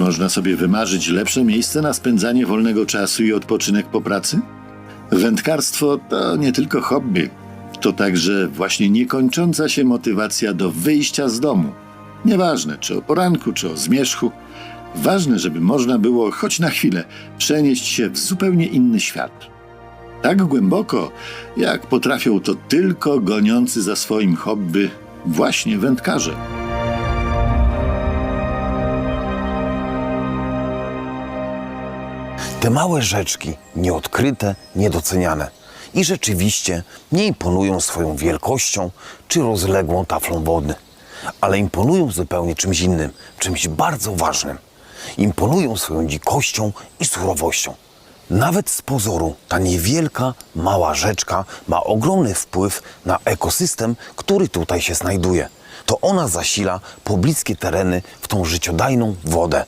Można sobie wymarzyć lepsze miejsce na spędzanie wolnego czasu i odpoczynek po pracy? Wędkarstwo to nie tylko hobby, to także właśnie niekończąca się motywacja do wyjścia z domu. Nieważne, czy o poranku, czy o zmierzchu, ważne, żeby można było choć na chwilę przenieść się w zupełnie inny świat. Tak głęboko, jak potrafią to tylko goniący za swoim hobby właśnie wędkarze. Te małe rzeczki, nieodkryte, niedoceniane i rzeczywiście nie imponują swoją wielkością czy rozległą taflą wody, ale imponują zupełnie czymś innym, czymś bardzo ważnym. Imponują swoją dzikością i surowością. Nawet z pozoru ta niewielka, mała rzeczka ma ogromny wpływ na ekosystem, który tutaj się znajduje. To ona zasila pobliskie tereny w tą życiodajną wodę.